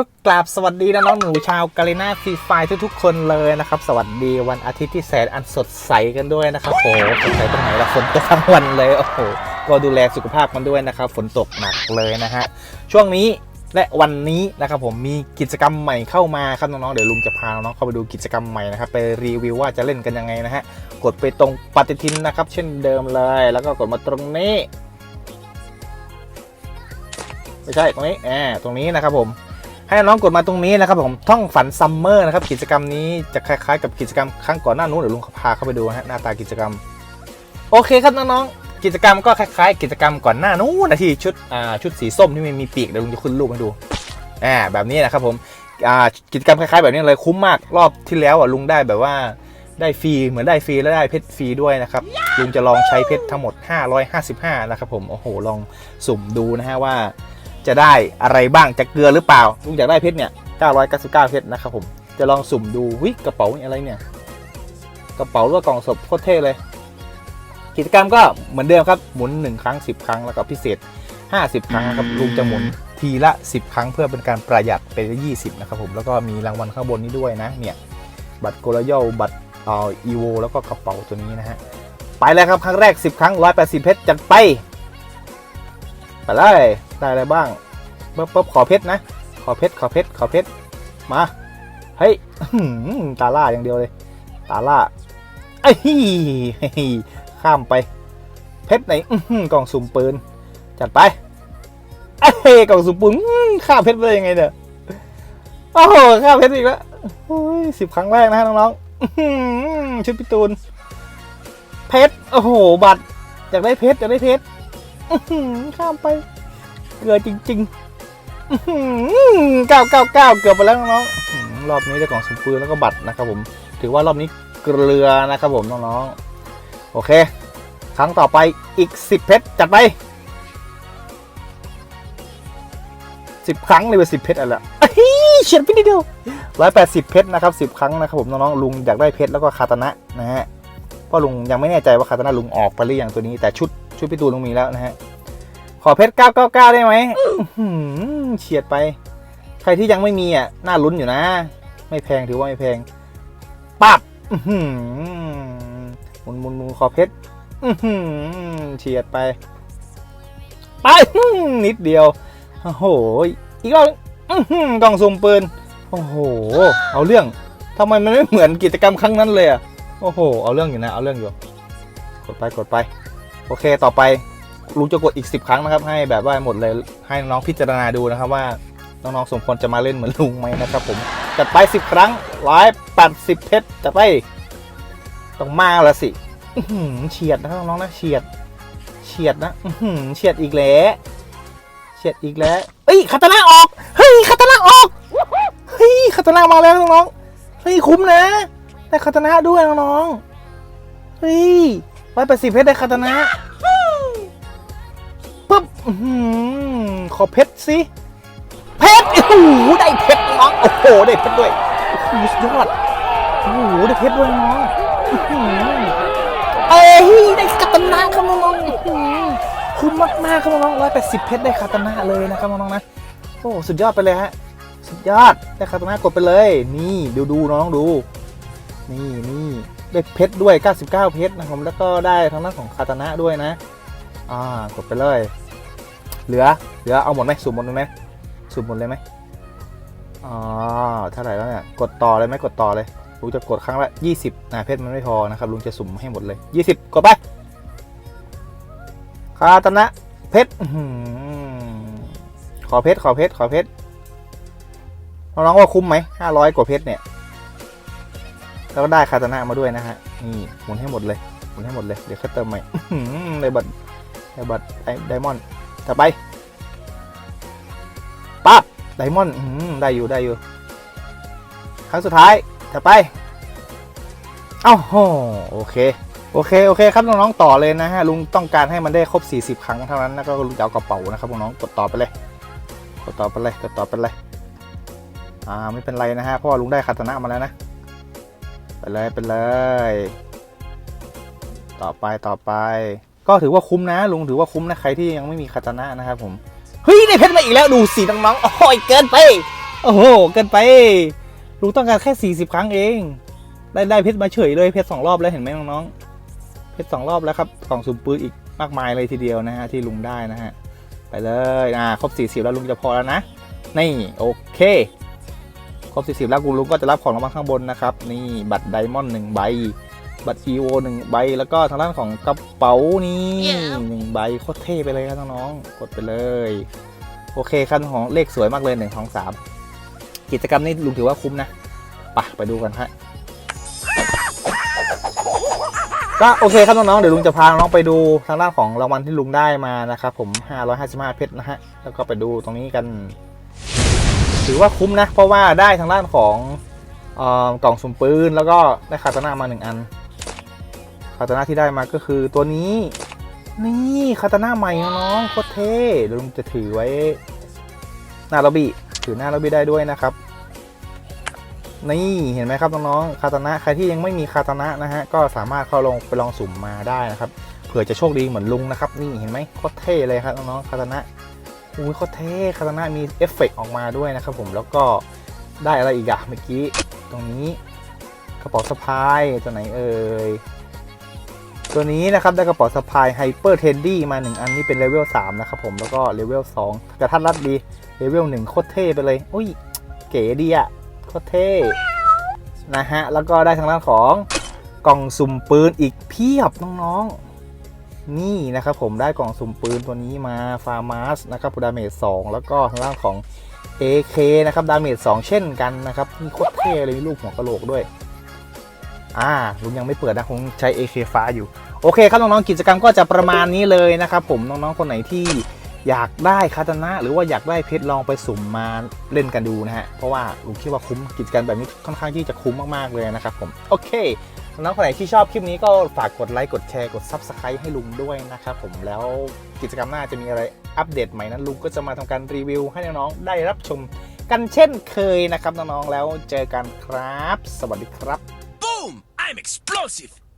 ก็กราบสวัสดีน้องหนูชาวกาเลนาฟรีไฟทุกๆคนเลยนะครับ สวัสดีวันอาทิตย์ที่แสนอันสดใสกันด้วยนะครับโอ้โหสดใสตรงไหนละฝนตกทั้งวันเลยโอ้โหก็ดูแลสุขภาพกันด้วยนะครับ ฝนตกหนักเลยนะฮะช่วงนี้และวันนี้นะครับผมมีกิจกรรมใหม่เข้ามาครับน้องๆเดี๋ยวลุงจะพาน้องๆเข้าไปดูกิจกรรมใหม่นะครับไปรีวิวว่าจะเล่นกันยังไงนะฮะกดไปตรงปฏิทินนะครับ เช่นเดิมเลย แล้วก็กดมาตรงนี้ไม่ใช่ตรงนี้แอบตรงนี้นะครับผม ให้น้องกดมาตรงนี้นะครับผมท่องฝันซัมเมอร์นะครับกิจกรรมนี้จะคล้ายๆ กับกิจกรรมครั้งก่อนหน้านู้นเดี๋ยวลุงพาเข้าไปดูนะฮะหน้าตากิจกรรม โอเคครับน้องๆกิจกรรมก็คล้ายๆ กิจกรรมก่อนหน้านู้นนะที่ชุดอ่าชุดสีส้มที่มันมีปีกเดี๋ยวลุงจะขึ้นรูปให้ดูอ่าแบบนี้นะครับผมอ่ากิจกรรมคล้ายๆแบบนี้เลยคุ้มมากรอบที่แล้วอะลุงได้แบบว่าได้ฟรีเหมือนได้ฟรีแล้วได้เพชรฟรีด้วยนะครับลุงจะลองใช้เพชรทั้งหมด 555 นะครับผมโอ้โหลองสุ่มดูนะฮะว่า จะได้อะไรบ้างจะเกลือหรือเปล่าลุงอยากได้เพชรเนี่ย 999 เพชรนะครับผมจะลองสุ่มดูวิกระเป๋านี่อะไรเนี่ย กระเป๋าหรือว่ากล่องศพโคตรเท่เลย กิจกรรมก็เหมือนเดิมครับหมุน 1 ครั้ง 10 ครั้งแล้วก็พิเศษ 50 ครั้งนะครับลุงจะหมุนทีละ 10 ครั้งเพื่อเป็นการประหยัดไป20 นะครับผมแล้วก็มีรางวัลข้างบนนี้ด้วยนะเนี่ยบัตรโกลยลบัตรเอ่ออีโวแล้วก็กระเป๋าตัวนี้นะฮะไปแล้วครับครั้งแรก 10 ครั้ง 180 เพชรจัดไป ไปเลย ได้อะไรบ้างปุ๊บปุ๊บขอเพชรนะ ขอเพชรขอเพชรขอเพชรมาเฮ้ยตาล่าอย่างเดียวเลย ตาล่าไอ้ยเฮ้ยข้ามไป เพชรไหนกล่องสุ่มปืน จัดไปไอ้กล่องสุ่มปืนข้ามเพชรได้ยังไงเนี่ยโอ้โหข้ามเพชรอีกแล้วสิบครั้งแรกนะฮะน้องๆชุดพี่ตูนเพชรโอ้โหบัตรอยากได้เพชรอยากได้เพชรข้ามไป เกลือจริงๆเก้าเก้าเก้าเกือบไปแล้วน้องๆรอบนี้ได้กล่องสมปืนแล้วก็บัตรนะครับผม ถือว่ารอบนี้เกลือนะครับผมน้องๆ โอเค ครั้งต่อไปอีก 10 เพชรจัดไป 10 ครั้งเลยเป็น10 เพชรอะไรเอ้ยเฉียดไปนิดเดียว180เพชรนะครับ10ครั้งนะครับผมน้องๆลุงอยากได้เพชรแล้วก็คาตานะนะฮะเพราะลุงยังไม่แน่ใจว่าคาตานะลุงออกไปหรือยังตัวนี้ แต่ชุดชุดพี่ตูนลุงมีแล้วนะฮะ ขอเพชร 999 ได้ไหมอื้อหือเฉียดไป ใครที่ยังไม่มีอะ น่าลุ้นอยู่นะ ไม่แพงถือว่าไม่แพง ปับหมุนหมุนหมุนขอเพชรเฉียดไป ไป นิดเดียว โอ้โห อีกรอบกล่องสุ่มปืน โอ้โห เอาเรื่องทำไมมันไม่เหมือนกิจกรรมครั้งนั้นเลยอะ โอ้โห เอาเรื่องอยู่นะ เอาเรื่องอยู่ กดไป กดไป โอเค ต่อไป ลุงจะกดอีก 10 ครั้งนะครับ ให้แบบว่าหมดเลยให้น้องพิจารณาดูนะครับว่าน้องๆสมควรจะมาเล่นเหมือนลุงไหมนะครับผมจัดไป 10 ครั้ง180เพชรจัดไปต้องมาละสิเฉียดนะครับน้องๆนะเฉียดเฉียดนะเฉียดอีกแล้วเฉียดอีกแล้วเอ้ยคาตานะออกเฮ้ยคาตานะออกเฮ้ยคาตานะมาแล้วน้องๆเฮ้ยคุ้มนะได้คาตานะด้วยน้องๆเฮ้ย180เพชรได้คาตานะ อื้อหือขอเพชรสิ เพชรโอ้โหได้เพชรน้องโอ้โหได้เพชรด้วยโอ้โหสุดยอดโอ้โหได้เพชรด้วยน้องอื้อหือเอ้ยได้คาตานะครับน้องๆอื้อหือคุ้มมากๆครับน้องร้อยแปดสิบเพชรได้คาตานะเลยนะครับน้องๆนะโอ้สุดยอดไปเลยฮะสุดยอดได้คาตานะกดไปเลย นี่ดูดูน้องดู นี่นี่ได้เพชรด้วย 99 เพชรนะครับผมแล้วก็ได้ทางด้านของคาตานะด้วยนะ อ่ากดไปเลย เหลือ เหลือ เอาหมดไหมสุ่มหมดเลยไหมสุ่มหมดเลยไหมอ๋อเท่าไหร่แล้วเนี่ย กดต่อเลยไหมกดต่อเลย ลุงจะกดครั้งละ20นะเพชรมันไม่พอนะครับ ลุงจะสุ่มให้หมดเลย20กดไป คาตนะ เพชรขอเพชร ขอเพชร ขอเพชร น้องๆว่าคุ้มไหม500กว่าเพชรเนี่ยแล้วก็ได้คาตนะมาด้วยนะฮะ นี่หมุนให้หมดเลยหมุนให้หมดเลย เดี๋ยวค่อยเติมใหม่อื้อหือในบัตรไดบัตไอไดมอนด์ ต่อไปปั๊บไดมอนด์ได้อยู่ได้อยู่ ครั้งสุดท้ายต่อไปเอ้าโหโอเค โอเค โอเคครับน้องๆต่อเลยนะฮะลุงต้องการให้มันได้ครบ 40 ครั้งเท่านั้นแล้วก็ลุงจะเอากระเป๋านะครับน้องๆกดต่อไปเลยกดต่อไปเลยกดต่อไปเลยอ่าไม่เป็นไรนะฮะเพราะว่าลุงได้คาตนะมาแล้วนะไปเลยไปเลย ต่อไปต่อไป ก็ถือว่าคุ้มนะลุงถือว่าคุ้มนะใครที่ยังไม่มีคาตานะนะครับผมเฮ้ยได้เพชรมาอีกแล้วดูสิน้องๆโอ้ยเกินไป โอ้โหเกินไปลุงต้องการแค่ 40 ครั้งเอง ได้ได้เพชรมาเฉยเลยเพชรสองรอบแล้วเห็นไหมน้องๆเพชรสองรอบแล้วครับกล่องสุ่มปืนอีกมากมายเลยทีเดียวนะฮะที่ลุงได้นะฮะไปเลยอ่าครบ 40 แล้วลุงจะพอแล้วนะนี่โอเคครบ 40 แล้วคุณลุงก็จะรับของรางวัลข้างบนนะครับนี่บัตรไดมอนด์หนึ่งใบ บัตร EVO หนึ่งใบแล้วก็ทางด้านของกระเป๋านี่หนึ่งใบโคตรเท่ไปเลยครับน้องๆกดไปเลย โอเคครับของเลขสวยมากเลยหนึ่งสองสามกิจกรรมนี้ลุงถือว่าคุ้มนะไปไปดูกันฮะก็โอเคครับน้องๆเดี๋ยวลุงจะพาน้องๆไปดูทางด้านของรางวัลที่ลุงได้มานะครับผม 555 เพชรนะฮะแล้วก็ไปดูตรงนี้กัน ถือว่าคุ้มนะ เพราะว่าได้ทางด้านของเออกล่องสุ่มปืน แล้วก็ได้คาตาน่ามาหนึ่งอันคาตาน่าที่ได้มาก็คือตัวนี้ นี่คาตาน่าใหม่น้องโคตรเท่เดี๋ยวลุงจะถือไว้ หน้าล็อบบี้ถือหน้าล็อบบี้ได้ด้วยนะครับ นี่เห็นไหมครับน้องๆคาตานะใครที่ยังไม่มีคาตานะนะฮะก็สามารถเข้าลงไปลองสุ่มมาได้นะครับเผื่อจะโชคดีเหมือนลุงนะครับ นี่เห็นไหมโคตรเท่เลยครับน้องๆคาตานะอุ้ยโคตรเท่คาตานะมีเอฟเฟกออกมาด้วยนะครับ ผมแล้วก็ได้อะไรอีกอะเมื่อกี้ตรงนี้กระเป๋าสะพายตัวไหนเอ่ย ตัวนี้นะครับได้กระเป๋าสะพายไฮเปอร์เทนดี้มา 1 อันนี้เป็นเลเวล3นะครับผมแล้วก็เลเวล2แต่ท่านรัดดีเลเวล1โคตรเท่ไปเลย อุ้ย เก๋ดีอะโคตรเท่นะฮะแล้วก็ได้ทางด้านของกล่องสุ่มปืนอีกเพียบน้องๆ นี่นะครับผมได้กล่องสุ่มปืนตัวนี้มาฟาร์มาสนะครับดาเมจ2แล้วก็ทางด้านของ AK นะครับดาเมจ2เช่นกันนะครับนี่โคตรเท่เลยมีลูกหัวกระโหลกด้วย อ่าลุงยังไม่เปิดนะคงใช้ AK ฟ้าอยู่ โอเคครับน้องๆกิจกรรมก็จะประมาณนี้เลยนะครับผมน้องๆคนไหนที่อยากได้คาตานะหรือว่าอยากได้เพชรลองไปสุ่มมาเล่นกันดูนะฮะ เพราะว่าลุงคิดว่าคุ้มกิจกรรมแบบนี้ค่อนข้างที่จะคุ้มมากๆเลยนะครับผม โอเค น้องคนไหนที่ชอบคลิปนี้ก็ฝากกดไลค์กดแชร์กด Subscribe ให้ลุงด้วยนะครับผมแล้วกิจกรรมหน้าจะมีอะไรอัปเดตใหม่นั้นลุงก็จะมาทำการรีวิวให้น้องๆได้รับชมกันเช่นเคยนะครับน้องๆแล้วเจอกันครับ สวัสดีครับ explosive!